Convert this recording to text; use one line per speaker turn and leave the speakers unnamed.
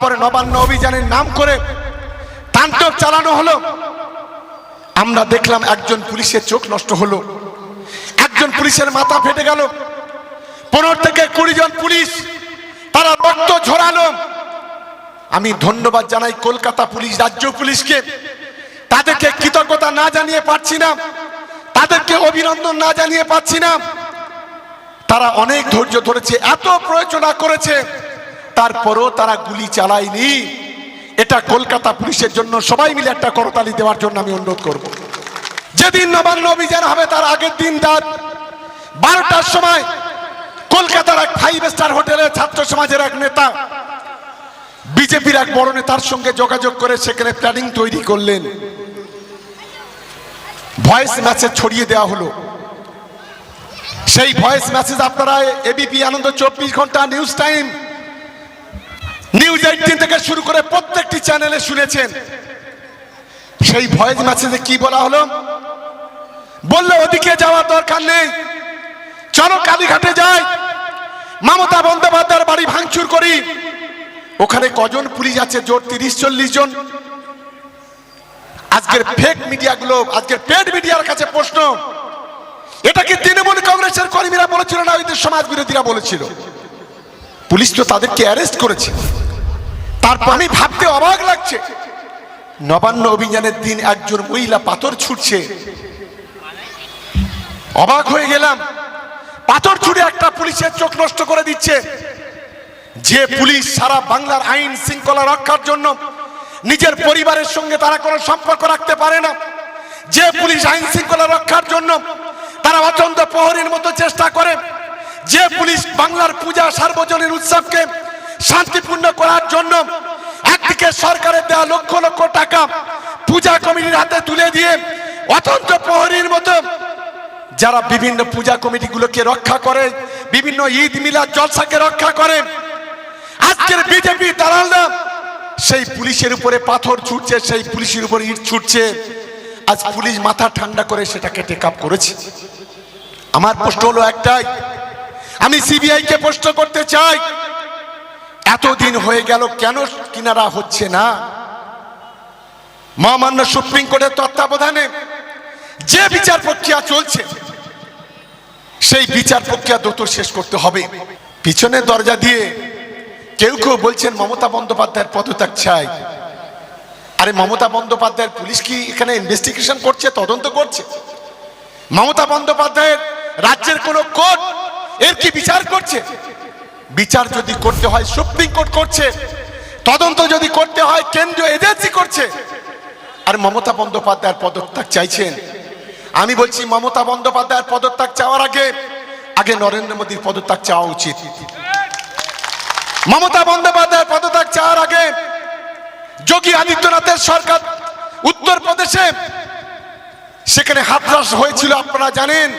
পরে নবান্ন অভিযানের নাম করে তাণ্ডব চালানো হলো। আমরা দেখলাম একজন পুলিশের চোখ নষ্ট হলো। একজন পুলিশের মাথা ফেটে গেল। পনেরো থেকে কুড়ি জন পুলিশ, তারা রক্ত ঝরালো। আমি ধন্যবাদ জানাই কলকাতা পুলিশ, রাজ্য পুলিশকে। তাদেরকে কৃতজ্ঞতা না জানিয়ে পারছি না। তাদেরকে অভিনন্দন না জানিয়ে পারছি না। তারা অনেক ধৈর্য ধরেছে, এত প্রয়োজনা করেছে। তারপরও তারা গুলি চালায়নি। এটা কলকাতা পুলিশের জন্য সবাই মিলে একটা করতালি দেওয়ার জন্য আমি অনুরোধ করব। যেদিন নবান্ন অভিযান হবে, তার আগের দিন রাত বারোটার সময় কলকাতার এক ফাইভ স্টার হোটেলে ছাত্র সমাজের এক নেতা, বিজেপির এক বড় নেতার সঙ্গে যোগাযোগ করে সেখানে প্ল্যানিং তৈরি করলেন। ভয়েস মেসেজ ছড়িয়ে দেওয়া হলো। সেই ভয়েস মেসেজ আপনারা এবিপি আনন্দ চব্বিশ ঘণ্টা নিউজ টাইম নিউজ এইটিন থেকে শুরু করে প্রত্যেকটি চ্যানেলে শুনেছেন। সেই ভয়েস মেসেজে কি বলা হলো? বললে ওদিকে যাওয়ার দরকার নেই। চলো কালীঘাটে যাই। মমতা বন্দ্যোপাধ্যায়ের বাড়ি ভাঙচুর করি। ওখানে কজন পুলিশ আছে? জোর তিরিশ, চল্লিশ জন। আজকের ফেক মিডিয়াগুলো আজকের পেড মিডিয়ার কাছে প্রশ্ন। এটা কি তৃণমূল কংগ্রেসের কর্মীরা বলেছিল না ওইদের সমাজ বিরোধীরা বলেছিল? পুলিশ তো তাদেরকে অ্যারেস্ট করেছে। তারপর আমি ভাবতে অবাক লাগছে। নবান্ন অভিযানের দিন একজন মহিলা পাথর ছুটছে। অবাক হয়ে গেলাম। পাথর ছুটে একটা পুলিশের চোখ নষ্ট করে দিচ্ছে। যে পুলিশ সারা বাংলার আইন শৃঙ্খলা রক্ষার জন্য নিজের পরিবারের সঙ্গে তারা কোনো সম্পর্ক রাখতে পারে না, যে পুলিশ আইন শৃঙ্খলা রক্ষার জন্য তারা অত্যন্ত প্রহরীর মতো চেষ্টা করে, যে পুলিশ বাংলার পূজা সার্বজনীন উৎসবকে শান্তিপূর্ণ করার জন্য একদিকে সরকারের দেওয়া লক্ষ লক্ষ টাকা পূজা কমিটির হাতে তুলে দিয়ে অত্যন্ত প্রহরীর মতো যারা বিভিন্ন পূজা কমিটিগুলোকে রক্ষা করে, বিভিন্ন ঈদ মিলাদ জলসাকে রক্ষা করে, আজকের বিজেপি দালালরা সেই পুলিশের উপরে পাথর ছুটছে, সেই পুলিশের উপরে ইট ছুটছে। আজ পুলিশ মাথা ঠান্ডা করে সেটাকে টেক আপ করেছে। আমার প্রশ্ন হলো একটাই, আমি সিবিআই কে প্রশ্ন করতে চাই এতদিন হয়ে গেল কেন কিনারা হচ্ছে না? মহামান্য সুপ্রিম কোর্টের তত্ত্বাবধানে যে বিচার প্রক্রিয়া চলছে, সেই বিচার প্রক্রিয়া দ্রুত শেষ করতে হবে। পিছনের দরজা দিয়ে কেউ কেউ বলছেন, মমতা বন্দ্যোপাধ্যায়ের পদত্যাগ চাই। আরে, মমতা বন্দ্যোপাধ্যায়ের পুলিশ কি এখানে ইনভেস্টিগেশন করছে, তদন্ত করছে? মমতা বন্দ্যোপাধ্যায়ের রাজ্যের কোন কোর্ট এর কি বিচার করছে? বিচার যদি করতে হয়, সুপ্রিম কোর্ট করছে, তদন্ত যদি করতে হয়, কেন্দ্রীয় এজেন্সি করছে। আর মমতা বন্দ্যোপাধ্যায়ের পদত্যাগ চাইছেন। আমি বলছি, মমতা বন্দ্যোপাধ্যায়ের পদত্যাগ চাওয়ার আগে আগে নরেন্দ্র মোদীর পদত্যাগ চাওয়া উচিত। মমতা বন্দ্যোপাধ্যায়ের পদত্যাগ চাওয়ার আগে, যোগী আদিত্যনাথের সরকার উত্তরপ্রদেশে, সেখানে হাতরাস হয়েছিল, আপনারা জানেন।